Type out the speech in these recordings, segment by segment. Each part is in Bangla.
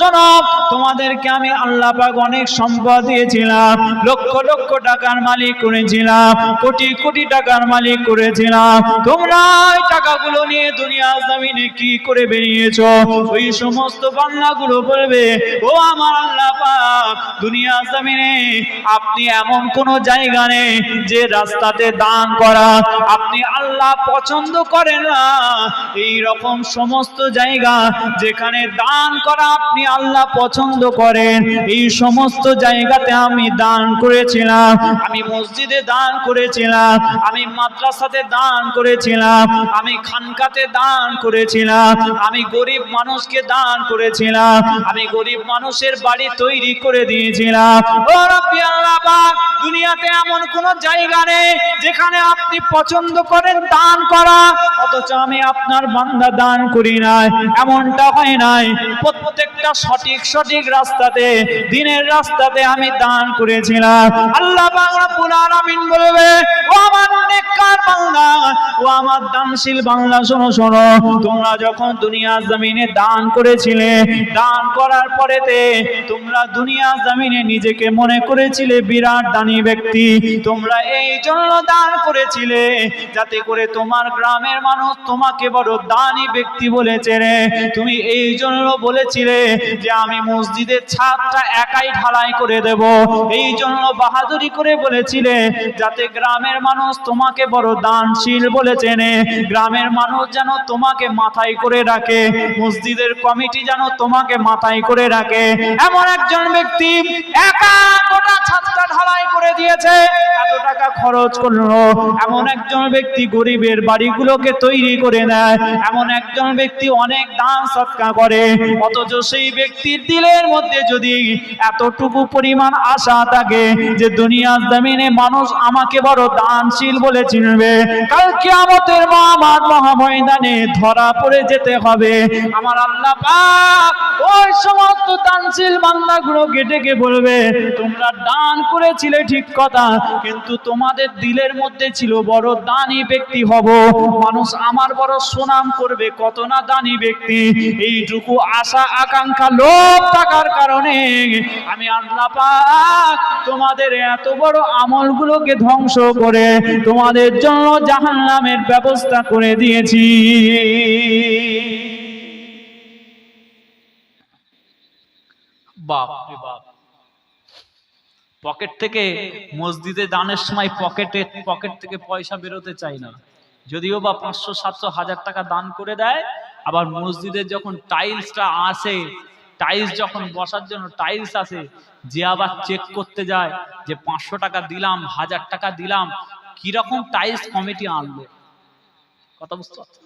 শোনো তোমাদেরকে আমি আল্লাহ পাক অনেক সম্পদ দিয়েছিলাম, লক্ষ লক্ষ টাকার মালিক করেছিলাম, কোটি কোটি টাকার মালিক করেছিলাম। তোমরা ওই টাকাগুলো নিয়ে দুনিয়া জমিনে কি করে বেরিয়েছো? ওই সমস্ত বাংলাগুলো বলবে, ও আমার আল্লাহ পাক দুনিয়া জমিনে আপনি এমন কোন জায়গা নেই যে রাস্তাতে দান করা আপনি আল্লাহ পছন্দ করেন না। এই রকম সমস্ত জায়গা যেখানে দান করা আপনি আল্লাহ পছন্দ করেন। এই সমস্ত জায়গাতে আমি দান করেছিলাম। আমি মসজিদে দান করেছিলাম। আমি মাদ্রাসাতে দান করেছিলাম। আমি খানকাতে দান করেছিলাম। আমি গরিব মানুষকে দান করেছিলাম। আমি গরিব মানুষের বাড়ি তৈরি করে দিয়েছিলাম। দুনিয়াতে এমন কোন জায়গা নেই যেখানে আপনি পছন্দ করেন দান করা, অথচ আমি আপনার বান্দা দান করি নাই। এমনটা হয় নাই। প্রত্যেকটা সঠিক সঠিক রাস্তাতে, দিনের রাস্তাতে আমি দান করেছিলাম। আল্লাহ পাক রব্বুল আলামিন বলবে, ও আমার নেককার বান্দা, ও আমার দানশীল বাংলা শোনো শোনো, তোমরা যখন দুনিয়া জমিনে দান করেছিলে, দান করার পরেতে তোমরা দুনিয়া জমিনে নিজেকে মনে করেছিলে বিরাট দানি ব্যক্তি। তোমরা এই জন্য দান করেছিলে যাতে করে তোমার গ্রামের মানুষ তোমাকে বড় দানি ব্যক্তি বলেছে রে তুমি এই জন্য বলেছিলে যে আমি মসজিদের ছাদটা একাই ঢালাই করে দেব। এই জন্য বাহাদুরি করে বলেছিলে, যাতে গ্রামের মানুষ তোমাকে বড় দানশীল বলে চেনে। গ্রামের মানুষ যেন তোমাকে মাথায় করে রাখে, মসজিদের কমিটি যেন তোমাকে মাথায় করে রাখে। এমন একজন ব্যক্তি একা গোটা ছাদটা ঢালাই করে দিয়েছে, এত টাকা খরচ করল। এমন একজন ব্যক্তি গরিবের বাড়িগুলোকে তৈরি করে নেয় এমন একজন ব্যক্তি অনেক দান সৎকা করে, অথচ সেই ব্যক্তির দিলের মধ্যে যদি এতটুকু পরিমাণ আশা থাকে যে দুনিয়ার জমিনে মানুষ আমাকে বড় দানশীল বলে চিনবে, কাল কিয়ামতের মামার মহাময়দানে ধরা পড়ে যেতে হবে। আমার আল্লাহ ওই সমস্ত দানশীল বান্দাগুলোকে ডেকে বলবে, তোমরা দান করেছিলে ঠিক কথা, কিন্তু তোমাদের দিলের মধ্যে ছিল বড় দানি ব্যক্তি হব। মানুষ আমার বড় সুনাম করবে, কত না দানি ব্যক্তি। এইটুকু আশা, আকাঙ্ক্ষা লোভ থাকার কারণে আমি আল্লাহ পাক তোমাদের এত বড় আমলগুলোকে ধ্বংস করে তোমাদের জন্য জাহান্নামের ব্যবস্থা করে দিয়েছি। বাপ বাপ। পকেট থেকে মসজিদে দানের সময় পকেটে, পকেট থেকে পয়সা বেরোতে চাই না। যদিও বা পাঁচশো, সাতশো, হাজার টাকা দান করে দেয় আবার মসজিদের যখন টাইলসটা আসে, টাইলস যখন বসার জন্য টাইলস আসে, যে আবার চেক করতে যায় যে পাঁচশো টাকা দিলাম, হাজার টাকা দিলাম, কীরকম টাইলস কমিটি আনবে কথা বুঝতে পারছ?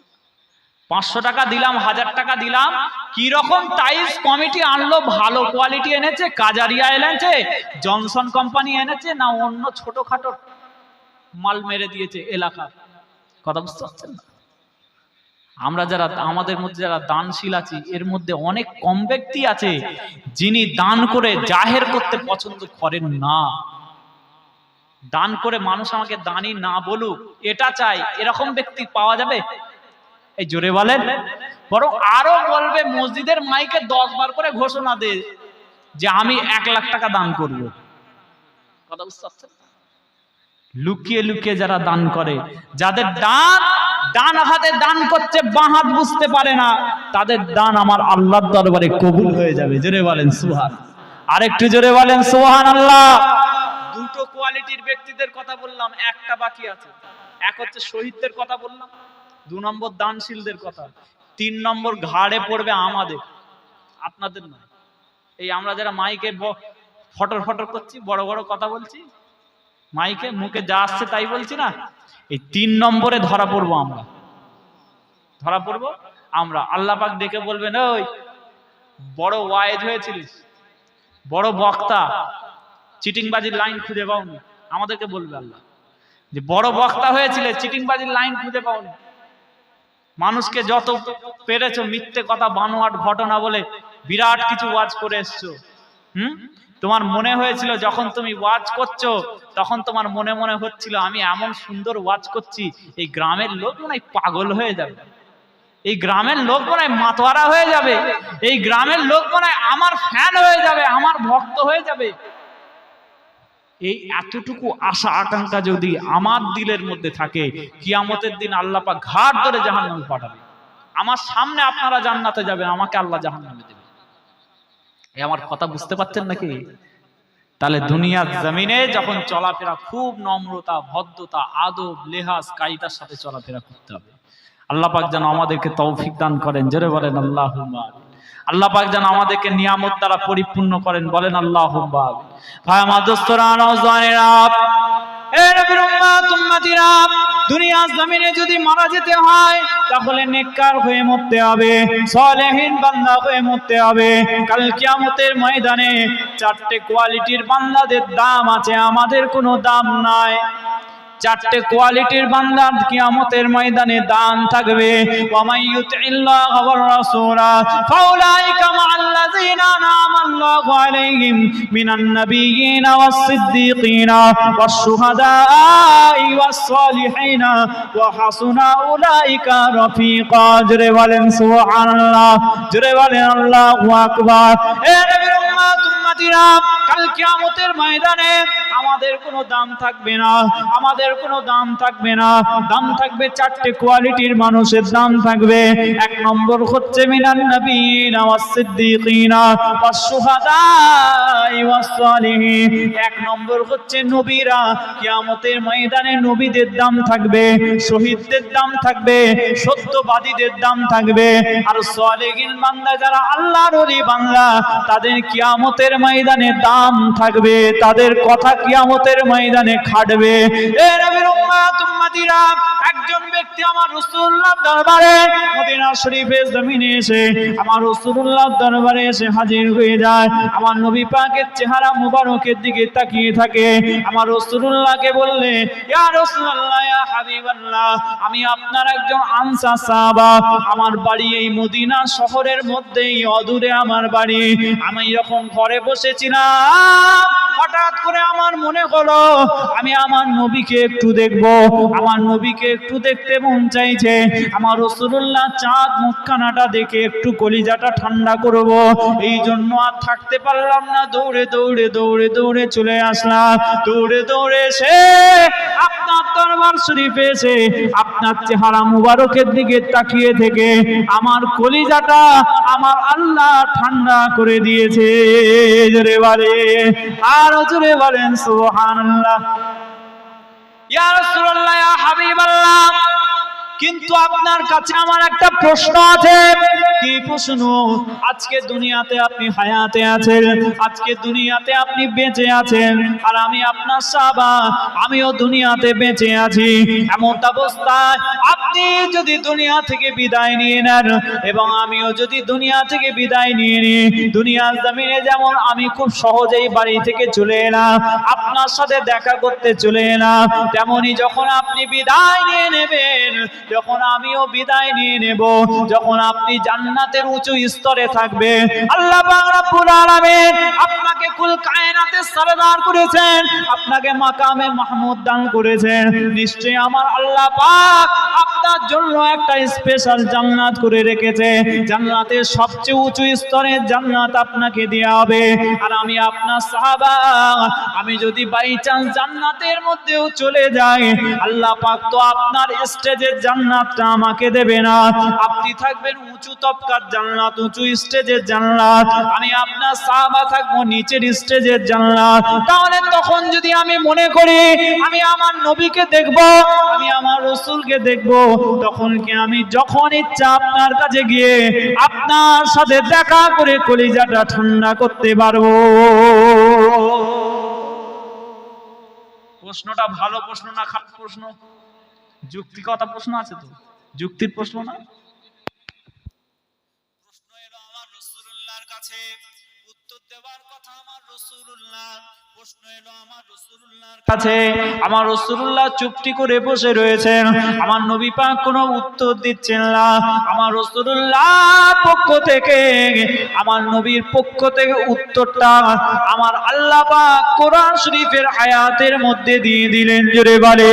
পাঁচশো টাকা দিলাম, হাজার টাকা দিলাম কি রকম টাইলস কমিটি আনলো? ভালো কোয়ালিটি এনেছে, কাজারিয়া এনেছে, জনসন কোম্পানি এনেছে, না অন্য ছোটখাটো মাল মেরে দিয়েছে এলাকা? কথা বুঝতে পারছেন না? আমরা যারা, আমাদের মধ্যে যারা দানশীল আছি, এর মধ্যে অনেক কম ব্যক্তি আছে যিনি দান করে জাহের করতে পছন্দ করেন না। দান করে মানুষ আমাকে দানি না বলুক, এটা চাই, এরকম ব্যক্তি পাওয়া যাবে? এই জোরে বলেন। বরং আরও বলবে, মসজিদের মাইকে দশ বার করে ঘোষণা দে যে আমি এক লাখ টাকা দান করব। কথা বুঝতে লুকিয়ে লুকিয়ে যারা দান করে, যাদের দান ডান হাতে দান করছে, বাঁ হাত বুঝতে পারে না। তাদের দান আমার আল্লাহর দরবারে কবুল হয়ে যাবে। জোরে বলেন সুহান আরেকটু জোরে বলেন সুহান আল্লাহ দুটো কোয়ালিটির ব্যক্তিদের কথা বললাম, একটা বাকি আছে। এক হচ্ছে শহীদদের কথা বললাম, দু নম্বর দানশীলদের কথা। তিন নম্বর ঘাড়ে পড়বে আমাদের, আপনাদের নয়। এই আমরা যারা মাইকে ফটর ফটর করছি, বড় বড় কথা বলছি, মাইকে মুখে যা আসছে তাই বলছি না? এই তিন নম্বরে ধরা পড়ব আমরা। ধরা পড়ব? আমরা। আল্লাহ পাক ডেকে বলবেন, ওই বড় ওয়াইজ হয়েছিলিস, বড় বক্তা, চিটিংবাজির লাইন খুঁজে পাওনি। আমাদেরকে বলবে আল্লাহ, যে বড় বক্তা হয়েছিলে, চিটিংবাজির লাইন খুঁজে পাওনি। মানুষকে যত পেরেছ মিথ্যে কথা, বানোয়াট ঘটনা বলে বিরাট কিছু ওয়াজ করে এসছো। হুম? তোমার মনে হয়েছিল যখন তুমি ওয়াজ করছ, তখন তোমার মনে মনে হচ্ছিল, আমি এমন সুন্দর ওয়াজ করছি, এই গ্রামের লোক মনে পাগল হয়ে যাবে। এই গ্রামের লোক মনে মাতোয়ারা হয়ে যাবে। এই গ্রামের লোক মনে আমার ফ্যান হয়ে যাবে, আমার ভক্ত হয়ে যাবে। এই এতটুকু আশা, আকাঙ্ক্ষা যদি আমার দিলের মধ্যে থাকে, কিয়ামতের দিন আল্লাহ পাক ঘাট ধরে জাহান্নামে পাঠাবে। আমার সামনে আপনারা জান্নাতে যাবেন, আমাকে আল্লাহ জাহান্নামে আমার কথা বুঝতে পারছেন নাকি? তাহলে দুনিয়ার জমিনে যখন চলাফেরা খুব নম্রতা, ভদ্রতা, আদব, লেহাজ, কায়দার সাথে চলাফেরা করতে হবে। আল্লাহ পাক যেন আমাদেরকে তৌফিক দান করেন। জোরে বলেন আল্লাহ আল্লাহ পাক যেন আমাদেরকে নিয়ামত দ্বারা পরিপূর্ণ করেন। বলেন আল্লাহ ভাই, আমার দোস্তরা দুনিয়ার জমিনে যদি মারা যেতে হয়, তাহলে মরতে হবে মরতে হবে। ময়দানে চারটে কোয়ালিটির বান্দাদের দাম আছে, আমাদের কোনো দাম নাই। চারটে কোয়ালিটির বান্দার কিয়ামতের ময়দানে দান থাকবে। বলেন সুবহানাল্লাহ, জোরে বলেন আল্লাহু আকবার। এ নবীর উম্মত, উম্মতিরা, কাল কিয়ামতের ময়দানে আমাদের কোনো দাম থাকবে না, আমাদের কোনো দাম থাকবে না। দাম থাকবে চারটে কোয়ালিটির মানুষের দাম থাকবে। এক নম্বর হচ্ছে মিনান নবীন ওয়াস সিদ্দিকিনা এক নম্বর হচ্ছে নবীরা, কিয়ামতের ময়দানে নবীদের দাম থাকবে, শহীদদের দাম থাকবে, সত্যবাদীদের দাম থাকবে। আর সালেহিন বান্দা যারা আল্লাহর বান্দা, তাদের কিয়ামতের ময়দানে দাম থাকবে, তাদের কথা কিয়ামতের ময়দানে খাটবে। একজন ব্যক্তি আমার রাসূলুল্লাহ দরবারে মদিনা শরীফের জমিনে এসে আমার রাসূলুল্লাহ দরবারে এসে হাজির হয়ে যায়। আমার নবী পাকের চেহারা মুবারকের দিকে তাকিয়ে থাকে। আমার রাসূলুল্লাহকে বললে, ইয়া রাসূলুল্লাহ, ইয়া হাবিবাল্লাহ, আমি আপনার একজন আনসার সাহাবা। আমার বাড়ি এই মদিনা শহরের মধ্যেই, অদূরে আমার বাড়ি। আমি যখন ঘরে বসেছিলাম। হঠাৎ করে আমার মনে হলো আমি আমার নবীকে একটু দেখব। আমার নবীকে একটু দেখতে মন চাইছে। আমার রসুল্লাহ চাঁদ মুখখানাটা দেখে একটু কলিজাটা ঠান্ডা করব। এই জন্য আর থাকতে পারলাম না। দৌড়ে দৌড়ে দৌড়ে দৌড়ে চলে আসলাম। দৌড়ে দৌড়ে এসে আপনার দরবার শরীফে এসে আপনার চেহারা মুবারকের দিকে তাকিয়ে থেকে আমার কলিজাটা আমার আল্লাহ ঠান্ডা করে দিয়েছে। আর জোরে বলেন সুবহানাল্লাহ। ইয়া রাসূলুল্লাহ ইয়া হাবিবাল্লাহ। কিন্তু আপনার কাছে আমার একটা প্রশ্ন আছে। কি প্রশ্ন? আজকে দুনিয়াতে আপনি হায়াতে আছেন, আজকে দুনিয়াতে আপনি বেঁচে আছেন, আর আমি আপনার সাবা আমিও দুনিয়াতে বেঁচে আছি। এমন অবস্থায় আপনি যদি দুনিয়া থেকে বিদায় নিয়ে নেন, এবং আমিও যদি দুনিয়া থেকে বিদায় নিয়ে নিই, দুনিয়ার জমিনে যেমন আমি খুব সহজেই বাড়ি থেকে চলে এলাম, আপনার সাথে দেখা করতে চলে এলাম, তেমনি যখন আপনি বিদায় নিয়ে নেবেন যখন আমিও বিদায় নিয়ে নেব, যখন আপনি জান্নাতের উঁচু স্তরে থাকবে, আল্লাহ আপনাকে কুল কায়নাতে সরদার করেছেন, আপনাকে মাকামে মাহমুদ দান করেছেন। নিশ্চয়ই আমার আল্লাহ পাক আপনার জন্য একটা স্পেশাল জান্নাত করে রেখেছে। জান্নাতের সবচেয়ে উঁচু স্তরের জান্নাত আপনাকে দেওয়া হবে। আর আমি আপনার সাহাবা, আমি যদি বাই চান্স জান্নাতের মধ্যেও চলে যাই, আল্লাহ পাক তো আপনার স্টেজের জান্নাতটা আমাকে দেবে না। আপনি থাকবেন উঁচু তপকার জান্নাত, উঁচু স্টেজের জান্নাত। আমি আপনার সাহাবা থাকব নিচের স্টেজের জান্নাত। তাহলে তখন যদি আমি মনে করি, আমি আমার নবীকে দেখব, আমি আমার রসুলকে দেখব তখন কি আমি যখন ইচ্ছা আপনার কাছে গিয়ে আপনার সাথে দেখা করে কলিজাটা ঠান্ডা করতে পারব? প্রশ্নটা ভালো প্রশ্ন না খারাপ প্রশ্ন? যুক্তি কথা প্রশ্ন আছে তো? যুক্তির প্রশ্ন না? আমার কাছে আমার রসুল্লাহ চুপটি করে বসে রয়েছেন। আমার নবী পাক কোনো উত্তর দিচ্ছেন না। আমার রসুল্লাহ পক্ষ থেকে, আমার নবীর পক্ষ থেকে উত্তরটা আমার আল্লাহ পাক কোরআন শরীফের আয়াতের মধ্যে দিয়ে দিলেন। জোরে বলে।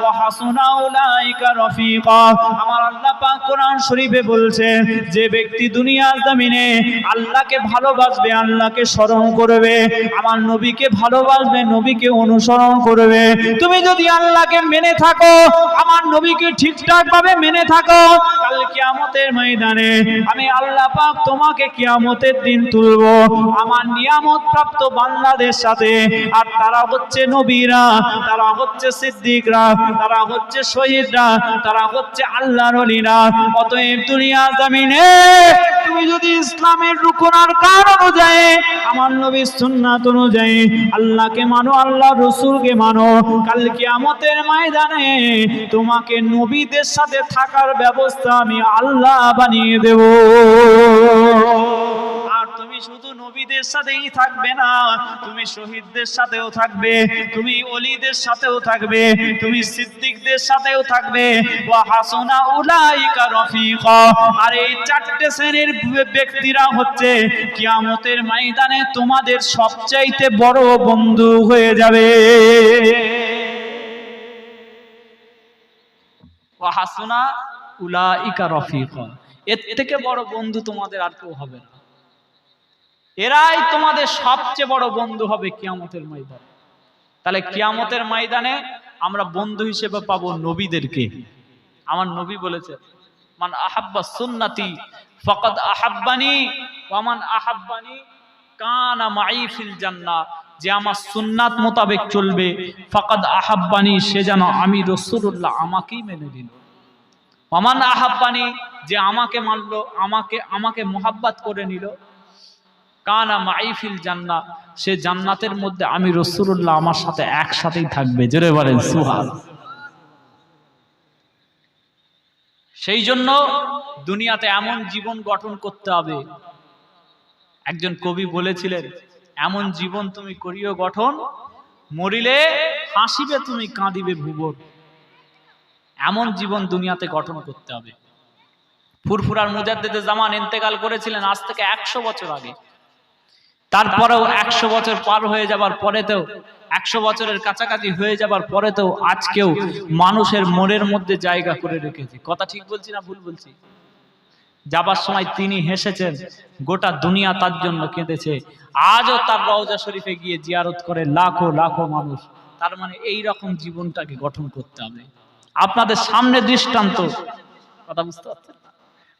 ওয়া হাসুনা উলাইকা রফিকা। আমার আল্লাহ পাক কোরআন শরীফে বলছে, যে ব্যক্তি দুনিয়ার জমিনে আল্লাহকে ভালোবাসবে, আল্লাহকে স্মরণ করবে, আমার নবীকে ভালোবাসবে, নবীকে অনুসরণ করবে। তুমি যদি আল্লাহকে মেনে থাকো, আমার নবীকে ঠিকঠাক ভাবে মেনে থাকো, কাল কিয়ামতের ময়দানে আমি আল্লাহ পাক তোমাকে কিয়ামতের দিন তুলবো। আমার নিয়ামত প্রাপ্ত বান্দাদের সাথে, আর তারা হচ্ছে নবীরা, তারা হচ্ছে সিদ্দিকরা, তারা হচ্ছে শহীদরা, তারা হচ্ছে আল্লাহর অলিরা। অতএব দুনিয়া জমিনে তুমি যদি ইসলামের রুকুন আর কার অনুযায়ী, আমার নবীর সুন্নাত অনুযায়ী আল্লাহকে মানো আল্লাহ রসুলকে মানো, কাল কিয়ামতের ময়দানে তোমাকে নবীদের সাথে থাকার ব্যবস্থা আমি আল্লাহ বানিয়ে দেব। নবীদের সাথেই থাকবে না। তুমি শহীদদের সাথেও থাকবে, তুমি অলিদের সাথেও থাকবে, তুমি সিদ্দিকদের সাথেও থাকবে। আর এই চারটে শ্রেণির ব্যক্তিরা হচ্ছে কিয়ামতের ময়দানে তোমাদের সবচাইতে বড় বন্ধু হয়ে যাবে। ওয়া হাসুনা উলাইকা রফিকা। এর থেকে বড় বন্ধু তোমাদের আর কেউ হবে না। এরাই তোমাদের সবচেয়ে বড় বন্ধু হবে কিয়ামতের ময়দানে। তাহলে কিয়ামতের ময়দানে আমরা বন্ধু হিসেবে পাবো নবীদেরকে। আমার নবী বলেছে, মান আহাব্বা সুন্নাতি ফাকাদ আহাব্বানি ওয়ামান আহাব্বানি কানা মাই ফিল জান্না যে আমার সুন্নাত মোতাবেক চলবে, ফাকাদ আহাব্বানি, সে যেন আমি রসুল্লাহ আমাকেই মেনে দিল ওয়ামান আহাব্বানি, যে আমাকে মানলো, আমাকে আমাকে মোহাব্বাত করে নিল। কানা মাইফিল জান্না সে জান্নাতের মধ্যে আমি রসুল্লাহ আমার সাথে একসাথেই থাকবে। জোরে বলেন সুহাল সেই জন্য দুনিয়াতে এমন জীবন গঠন করতে হবে। একজন কবি বলেছিলেন, এমন জীবন তুমি করিও গঠন, মরিলে হাসিবে তুমি, কাঁদিবে ভুবন এমন জীবন দুনিয়াতে গঠন করতে হবে। ফুরফুরার মুজাদ্দেদে জামান ইন্তেকাল করেছিলেন আজ থেকে একশো বছর আগে। তারপরেও একশো বছর পার হয়ে যাবার পরেতেও, একশো বছরের কাছাকাছি হয়ে যাবার পরেতেও আজকেও মানুষের মনের মধ্যে জায়গা করে রেখেছে। কথা ঠিক বলছি না ভুল বলছি? যাবার সময় তিনি হেসেছেন, গোটা দুনিয়া তার জন্য কেঁদেছে। আজও তার রওজা শরীফে গিয়ে জিয়ারত করে লাখো লাখো মানুষ। তার মানে এই রকম জীবনটাকে গঠন করতে হবে। আপনাদের সামনে দৃষ্টান্ত। কথা বুঝতে পারছেন?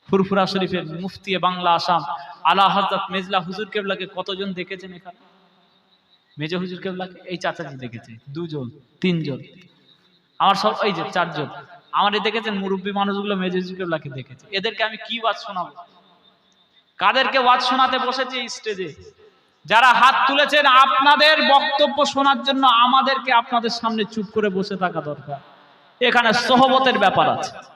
ফুরফুরা শরীফের মুফতি বাংলা আসাম। আলা হজরত মেজলা হুজুর কেবলাকে কতজন দেখেছেন এখানে? মেজো হুজুর কেবলাকে? এই চাচাজি দেখেছে। দুজন, তিনজন। আমার সব এই যে চারজন। আমারে দেখেছেন মুরব্বী মানুষগুলো মেজো হুজুর কেবলাকে দেখেছে। এদেরকে আমি কি ওয়াজ শোনাবো? কাদেরকে ওয়াজ শোনাতে বসেছে স্টেজে যারা হাত তুলেছেন, আপনাদের বক্তব্য শোনার জন্য আমাদেরকে আপনাদের সামনে চুপ করে বসে থাকা দরকার। এখানে সহবতের ব্যাপার আছে।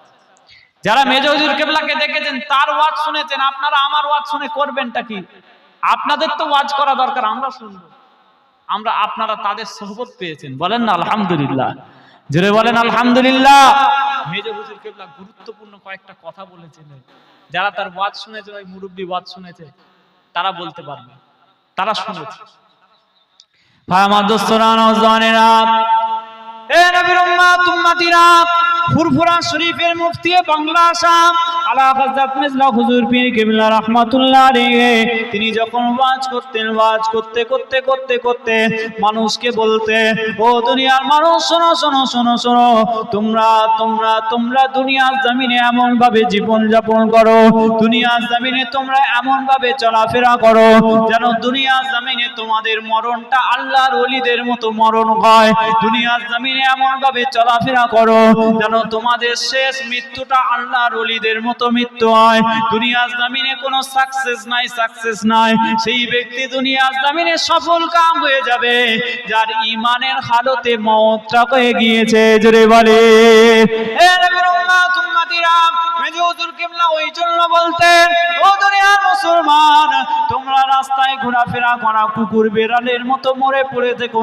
যারা মেজো হুজুর কেবলাকে দেখেছেন, তার ওয়াজ শুনেছেন, আপনারা আমার ওয়াজ শুনে করবেনটা কি? আপনাদের তো ওয়াজ করা দরকার, আমরা শুনব। আমরা, আপনারা তাদের সহবত পেয়েছেন। বলেন না, আলহামদুলিল্লাহ। জোরে বলেন, আলহামদুলিল্লাহ। মেজো হুজুর কেবলা গুরুত্বপূর্ণ কয়েকটা কথা বলেছিলেন যারা তার ওয়াজ শুনেছে, ওই মুরব্বী ওয়াজ শুনেছে, তারা বলতে পারবে। তারা শুনেছে। ভাই, আমার দোস্তরা নওজওয়ানেরা এ নবীর উম্মাত উম্মাতিরা। ফুরফুরা শরীফের মুফতি বাংলা আসাম। আলা মিজলা হুজুর পীর কিবলা আলাইহি। তিনি যখন ওয়াজ করতেন, ওয়াজ করতে করতে করতে করতে মানুষকে বলতে, ও দুনিয়ার মানুষ, শোনো শোনো শোনো শোনো, তোমরা তোমরা তোমরা দুনিয়ার জমিনে এমন ভাবে জীবন যাপন করো, দুনিয়ার জমিনে তোমরা এমন ভাবে চলাফেরা করো, যেন দুনিয়ার জমিনে তোমাদের মরণটা আল্লাহর ওলিদের মতো মরণ হয়। দুনিয়ার জমিনে এমন ভাবে চলাফেরা করো, যেন তোমাদের শেষ মৃত্যুটা আল্লাহর ওলিদের মতো মৃত্যু হয়। দুনিয়ার জামিনে কোনো সাকসেস নাই সাকসেস নাই। সেই ব্যক্তি দুনিয়ার দামিনে সফল কাম হয়ে যাবে, যার ইমানের হালতে মতটা হয়ে গিয়েছে। জোরে বলে রাস্তায় ঘোরাফেরা করা কুকুর বেড়ালের মতো মরে পড়ে থেকো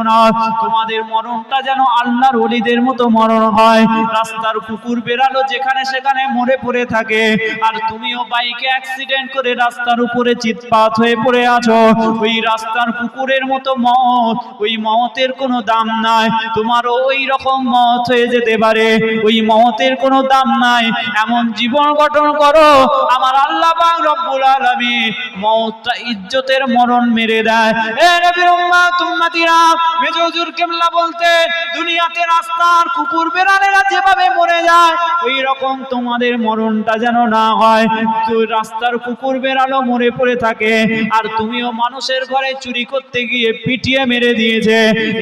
তোমাদের মরণটা যেন আল্লাহর ওলিদের মতো মরণ হয়। রাস্তার কুকুর বেড়ালো যেখানে সেখানে মরে পড়ে থাকে। আর তুমিও বাইকে অ্যাক্সিডেন্ট করে রাস্তার উপরে চিৎপাত হয়ে পড়ে আছো। ওই রাস্তার কুকুরের মতো মত, ওই মতের কোনো দাম নাই। তোমারও ওই রকম মত হয়ে যেতে পারে। ওই মতের কোনো দাম নাই। এমন জীবন গঠন করো। আমার আল্লাহ রব্বুল আলামিন মওতটা ইজ্জতের মরণ মেরে দেয়। এ নবীর উম্মাত, উম্মতিরা, মেজো হুজুর বলতে, দুনিয়াতে রাস্তার কুকুর বেড়ালেরা যেভাবে মরে যায় ওই রকম তোমাদের মরণটা যেন না হয়। তো রাস্তার কুকুর বেড়ালো, মরে পড়ে থাকে, আর তুমিও মানুষের ঘরে চুরি করতে গিয়ে পিটিয়ে মেরে দিয়েছে।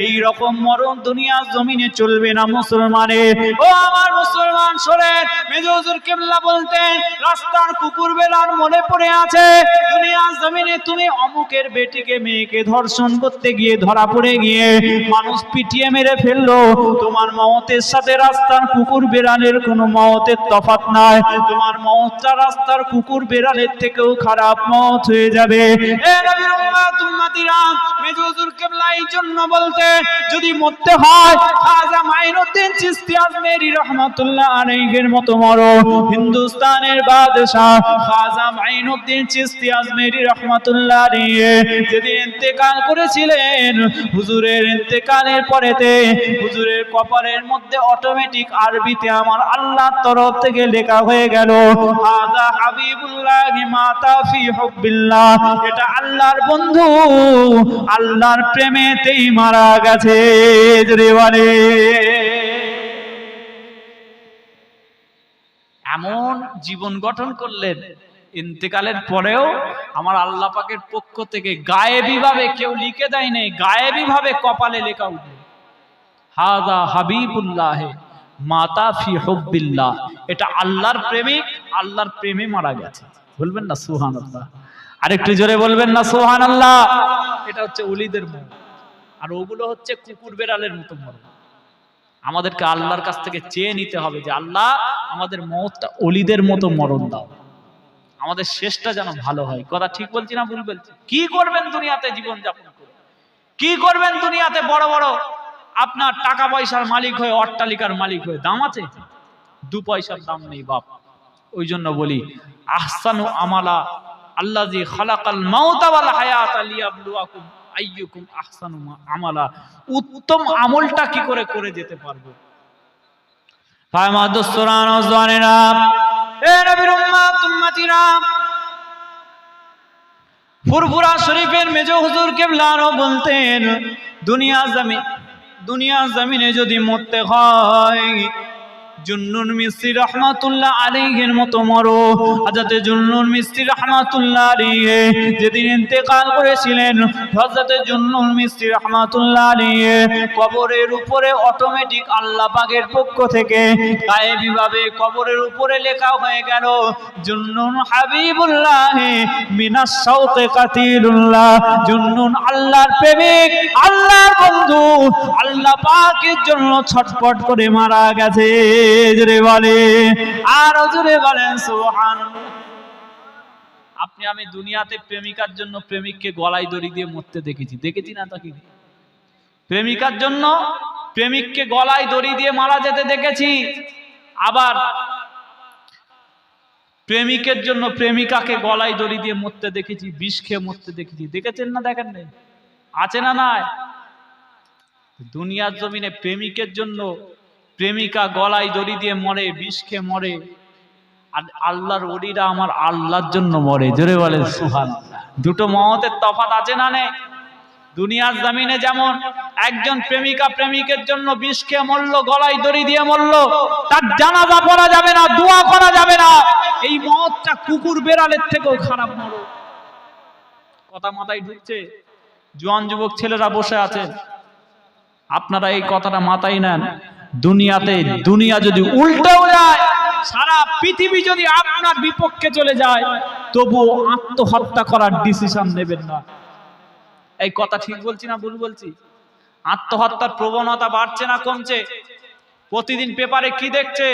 এই রকম মরণ দুনিয়ার জমিনে চলবে না মুসলমানের। ও আমার মুসলমান শোনেন, মেজো হুজুর বলতেন, রাস্তার কুকুর বেলার মনে পড়ে আছে, দুনিয়ার জমিনে তুমি অমুকের বেটিকে, মেয়েকে ধর্ষণ করতে গিয়ে ধরা পড়ে গিয়ে মানুষ পিটিয়ে মেরে ফেলল। তোমার মমতের সাথে রাস্তার কুকুর বেড়ালের কোনো মমতের তফাৎ নাই। তোমার মমতটা রাস্তার কুকুর বেড়ালের থেকেও খারাপ মত হয়ে যাবে। যদি হিন্দুস্তানের বাদশাহ খাজা মাইনুদ্দিন চিশতি আজমেরি রহমাতুল্লাহ আলাইহি যেদিন ইন্তেকাল করেছিলেন, হুজুরের ইন্তেকালের পরেতে হুজুরের কপালের মধ্যে অটোমেটিক আরবিতে আমার আল্লাহর তরফ থেকে লেখা হয়ে গেল, হাজা হাবিবুল্লাহ মাতা ফি হুব্বিল্লাহ। এটা আল্লাহর বন্ধু, আল্লাহর প্রেমেতেই মারা গেছে, জোরে বলে এমন জীবন গঠন করলেন, ইন্তেকালের পরেও আমার আল্লাহ পাকের পক্ষ থেকে গায়েবী ভাবে কেউ লিখে দেয় নাই গায়েবী ভাবে কপালে লেখা উঠবে হাদা হাবিবুল্লাহ মাতা ফি হব্বিল্লাহ। এটা আল্লাহর প্রেমিক আল্লাহর প্রেমে মারা গেছে। বলবেন না সুহান আল্লাহ আরেকটু জোরে বলবেন না সুহান আল্লাহ এটা হচ্ছে উলিদের মন আর ওগুলো হচ্ছে কুকুর বেড়ালের মতো মরণ আমাদেরকে আল্লাহর কাছ থেকে চেয়ে নিতে হবে যে আল্লাহ, আমাদের মতটা অলিদের মতো মরণ দাও। আমাদের শেষটা যেন ভালো হয়। কথা ঠিক বলছি না ভুল বলছি? কি করবেন দুনিয়াতে জীবন যাপন করে? কি করবেন দুনিয়াতে বড় বড় আপনার টাকা পয়সার মালিক হয়ে, অট্টালিকার মালিক হয়ে? দাম আছে? দু পয়সার দাম নেই বাপ। ওই জন্য বলি, আহসানু আমালা আল্লাহ খালাকাল মাউতা ওয়াল হায়াত লিয়াবলুয়াকুম। আইয়ুকুম আহসানু আমালা। উত্তম আমলটা কি করে করে যেতে পারব? এ নবীর উম্মাত, উম্মতিরা। ফুরফুরা শরীফের মেজো হুজুর কেবলারও বলতেন, দুনিয়া জমি, দুনিয়া জমিনে যদি মরতে হয় জুন্নুন মিস্ত্রি রহমাতুল্লাহ আলাইহির মতো মরো। হযরতে জুন্নুন মিস্ত্রি রহমাতুল্লাহ যেদিন ইন্তেকাল করেছিলেন, হযরতে জুন্নুন মিস্ত্রি রহমাতুল্লাহ কবরের উপরে অটোমেটিক আল্লাহ পাকের পক্ষ থেকে কবরের উপরে লেখা হয়ে গেল, জুন্নুন হাবিবুল্লাহ মিনাস শাওকে কাতিরুল্লাহ জুন্নুন আল্লাহর প্রেমিক, আল্লাহর বন্ধু, আল্লাহ পাকের জন্য ছটফট করে মারা গেছে। জোরে বলে। আর জোরে বলেন সুবহান আপনি, আমি দুনিয়াতে প্রেমিকার জন্য প্রেমিককে গলায় দড়ি দিয়ে মরতে দেখেছি। দেখেছি না তাকে প্রেমিকার জন্য প্রেমিককে গলায় দড়ি দিয়ে মারা যেতে দেখেছি। আবার প্রেমিকের জন্য প্রেমিকাকে গলায় দড়ি দিয়ে মরতে দেখেছি, বিষ খেয়ে মরতে দেখেছি। দেখেছেন না, দেখেন নাই? আছে না নাই? দুনিয়ার জমিনে প্রেমিকের জন্য প্রেমিকা গলায় দড়ি দিয়ে মরে, বিষ খেয়ে মরে। আর আল্লাহর ওলিরা আমার আল্লাহর জন্য মরে। জোরে বলে সুহান দুটো মহতের তফাত আছে না নে দুনিয়ার জামিনে যেমন একজন প্রেমিকা প্রেমিকের জন্য বিষ খেয়ে মরলো, গলায় দড়ি দিয়ে মরলো, তার জানাজা পড়া যাবে না, দোয়া করা যাবে না। এই মহৎটা কুকুর বেড়ালের থেকেও খারাপ মরো। কথা মাথায় ঢুকছে? জোয়ান যুবক ছেলেরা বসে আছেন আপনারা এই কথাটা মাথায় নেন। দুনিয়াতে দুনিয়া যদি উল্টেও যায়, সারা পৃথিবী যদি আপনার বিপক্ষে চলে যায়, তবুও আত্মহত্যা করার ডিসিশন নেবেন না। এই কথা ঠিক বলছি না ভুল বলছি? আত্মহত্যার প্রবণতা বাড়ছে না কমছে? প্রতিদিন পেপারে কি দেখছে?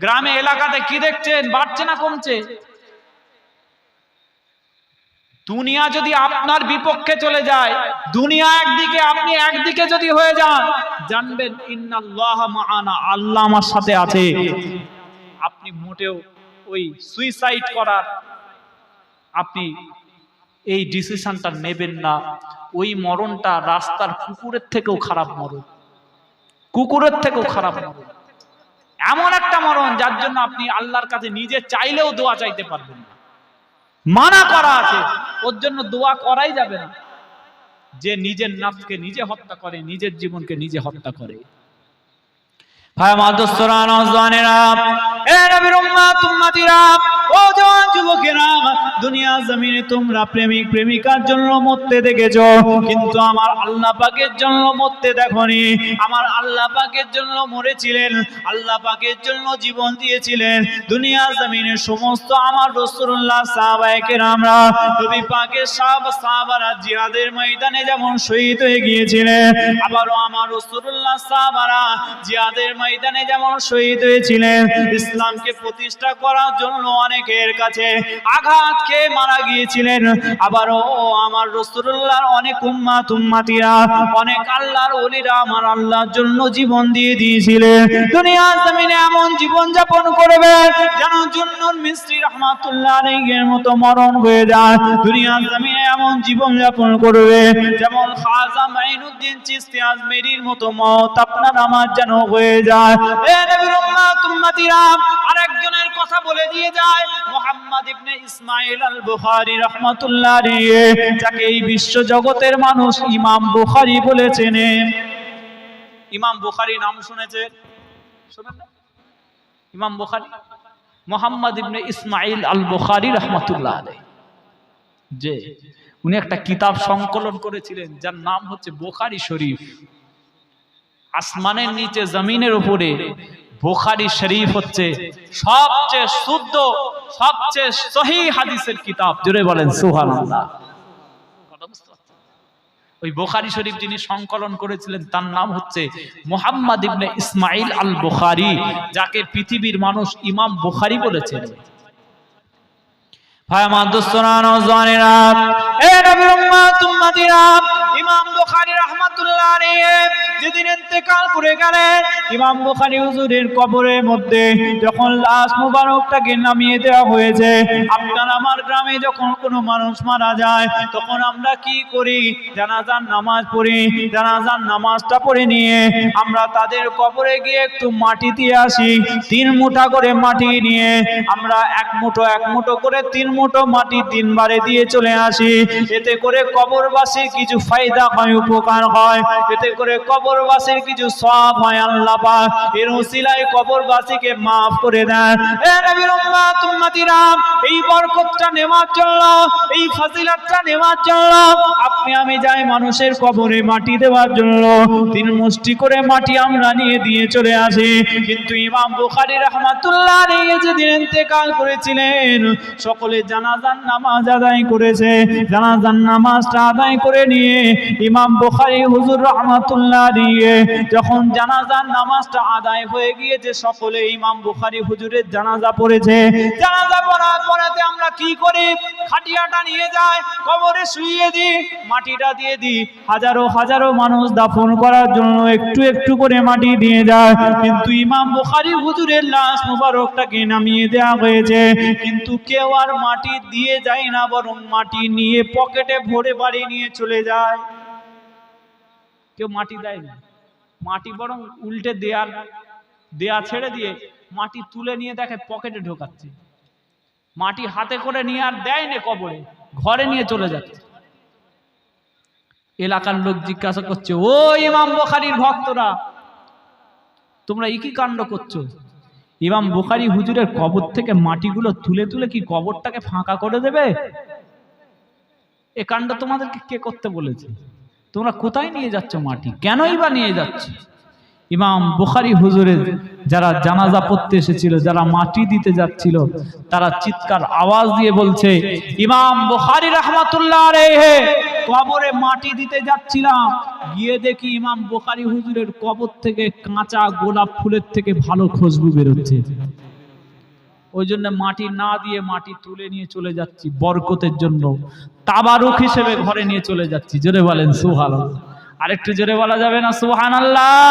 গ্রামে, এলাকাতে কি দেখছেন? বাড়ছে না কমছে? দুনিয়া যদি আপনার বিপক্ষে চলে যায়, দুনিয়া একদিকে, আপনি একদিকে যদি হয়ে যান, জানবেন ইন্নাল্লাহ মাআনা, আল্লাহ আমার সাথে আছে। আপনি মোটেও ওই সুইসাইড করার আপনি এই ডিসিশনটা নেবেন না। ওই মরণটা রাস্তার কুকুরের থেকেও খারাপ মরণ। কুকুরের থেকেও খারাপ মরণ। এমন একটা মরণ যার জন্য আপনি আল্লাহর কাছে নিজে চাইলেও দোয়া চাইতে পারবেন না। মানা করা আছে। ওর জন্য দোয়া করাই যাবে না। যে নিজের নাফকে নিজে হত্যা করে, নিজের জীবনকে নিজে হত্যা করে। ভাই মাদসরা নজওয়ানেরা এ নবীর উম্মাত, উম্মাতিরা ও জওয়ান যুবকেরা, দুনিয়া জমিনে তোমরা প্রেমিক প্রেমিকার জন্য মরতে কিন্তু আমার আল্লাহ পাকের জন্য মরতে দেখনি। আমার আল্লাহ পাকের জন্য মরেছিলেন, আল্লাহ পাকের জন্য জীবন দিয়েছিলেন। দুনিয়া জমিনে সমস্ত আমার কেরামরা, নবী পাকের ময়দানে যেমন শহীদ হয়ে গিয়েছিলেন, আবারও আমার জিহাদের ময়দানে যেমন শহীদ হয়েছিলেন। ইসলামকে প্রতিষ্ঠা করার জন্য অনেকের কাছে আঘাত খেয়ে মারা গিয়েছিলেন। আবারও আমার রাসূলুল্লাহর অনেক উম্মাত, উম্মাতিরা, অনেক আল্লাহর ওলিরা আমার আল্লাহর জন্য জীবন দিয়ে দিয়েছিলেন। দুনিয়ার জমিনে এমন জীবন যাপন করবে যেন জুন্নুন মিস্ত্রি রহমাতুল্লাহ আলাইহির মতো মরণ হয়ে যায়। দুনিয়ার জমিনে এমন জীবন যাপন করবে যেমন খাজা মাইনুদ্দিন চিশতি আজমেরির মতো মত আপনার আমার যেন হয়ে যায়। উম্মাতিরা, আরেকজনের কথা বলে দিয়ে যায়। মোহাম্মদ ইবনে ইসমাইল আল বুখারী রাহমাতুল্লাহ যাকে এই বিশ্ব জগতের মানুষ ইমাম বুখারী বলেছেন ইমাম বুখারী নাম শুনেছে? শুনেন? ইমাম বুখারী? মোহাম্মদ ইবনে ইসমাইল আল বুখারী রাহমাতুল্লাহ আলাইহি। যে, উনি একটা কিতাব সংকলন করেছিলেন, যার নাম হচ্ছে বুখারী শরীফ। আসমানের নিচে, জমিনের উপরে বুখারী শরীফ হচ্ছে সবচেয়ে শুদ্ধ সবচেয়ে সহি হাদিসের কিতাব। জোরে বলেন? ওই বুখারী শরীফ যিনি সংকলন করেছিলেন, তার নাম হচ্ছে মোহাম্মদ ইবনে ইসমাইল আল বুখারী যাকে পৃথিবীর মানুষ ইমাম বুখারী বলেছেন। ভাই, আমার ইমাম যেদিন ইন্তেকাল করে গেলেন ইমাম বুখারী হুজুরের কবরের মধ্যে যখন লাশ মুবারকটাকে নামিয়ে দেওয়া হয়েছে, আপনার আমার গ্রামে যখন কোনো মানুষ মারা যায়, তখন আমরা কি করি? জানাজার নামাজ পড়ি। জানাজার নামাজটা পড়ে নিয়ে আমরা তাদের কবরে গিয়ে একটু মাটি দিয়ে আসি। তিন মুঠা করে মাটি নিয়ে আমরা এক মুঠো এক মুঠো করে তিন মুঠো মাটি তিনবারে দিয়ে চলে আসি। এতে করে কবরবাসীর কিছু ফায়দা হয়, উপকার হয়। এতে করে কবরবাসীর কিছু সব হয় আল্লাহ পাক। এর উসিলায় কবরবাসীকে মাফ করে দেন। এ নবীর উম্মাত উম্মাতিরা এই বরকতটা নেওয়ার জন্য, এই ফাজিলাতটা নেওয়ার জন্য, আপনি আমি যাই মানুষের কবরে মাটি দেওয়ার জন্য তিন মুষ্টি করে মাটি আমরা নিয়ে দিয়ে চলে আসি। কিন্তু ইমাম বুখারী রাহমাতুল্লাহ আলাইহি যেদিন ইন্তেকাল করেছিলেন, সকলে জানাজার নামাজ আদায় করেছে। জানাজার নামাজটা আদায় করে নিয়ে ইমাম বুখারী হুজুর রাহমাতুল্লাহ আলাইহি যখন জানাজার নামাজটা আদায় হয়ে গিয়েছে, সকলে ইমাম বুখারী হুজুরের জানাজা পড়েছে। জানাজা পড়ার পরেতে আমরা কি করি? খাটিয়াটা নিয়ে যায় কবরে শুইয়ে দিই, মাটিটা দিয়ে দিই। হাজারো হাজারো মানুষ দাফন করার জন্য একটু একটু করে মাটি দিয়ে যায়। কিন্তু ইমাম বুখারী হুজুরের লাশ মুবারকটাকে নামিয়ে দেওয়া হয়েছে। কিন্তু কেউ আর মাটি দিয়ে যায় না, বরং মাটি নিয়ে পকেটে ভরে বাড়ি নিয়ে চলে যায়। কেউ মাটি দেয় না মাটি বরং উল্টে দেয়ার দেয়া ছেড়ে দিয়ে মাটি তুলে নিয়ে দেখে পকেটে ঢোকাচ্ছে। মাটি হাতে করে নিয়ে আর দেয় না কবরে, ঘরে নিয়ে চলে যাচ্ছে। এলাকার লোক জিজ্ঞাসা করছে, ও ইমাম বুখারীর ভক্তরা, তোমরা কি কাণ্ড করছ? ইমাম বুখারী হুজুরের কবর থেকে মাটিগুলো তুলে তুলে কি কবরটাকে ফাঁকা করে দেবে? এ কাণ্ড তোমাদেরকে কে করতে বলেছে? তোমরা কোথায় নিয়ে যাচ্ছ মাটি? কেনই বা নিয়ে যাচ্ছ? ইমাম বুখারী হুজুরের যারা জানাজা পড়তে এসেছিল, যারা মাটি দিতে যাচ্ছিল, তারা চিৎকার আওয়াজ দিয়ে বলছে, ইমাম বুখারী রাহমাতুল্লাহ আলাইহি, কবরে মাটি দিতে যাচ্ছিলাম। গিয়ে দেখি ইমাম বুখারী হুজুরের কবর থেকে কাঁচা গোলাপ ফুলের থেকে ভালো খুশবু বেরোচ্ছে। ওই জন্য মাটি না দিয়ে মাটি তুলে নিয়ে চলে যাচ্ছি বরকতের জন্য। তাবারুক হিসেবে ঘরে নিয়ে চলে যাচ্ছি। জোরে বলেন সুহান আরেকটু জোরে বলা যাবে না সুহান আল্লাহ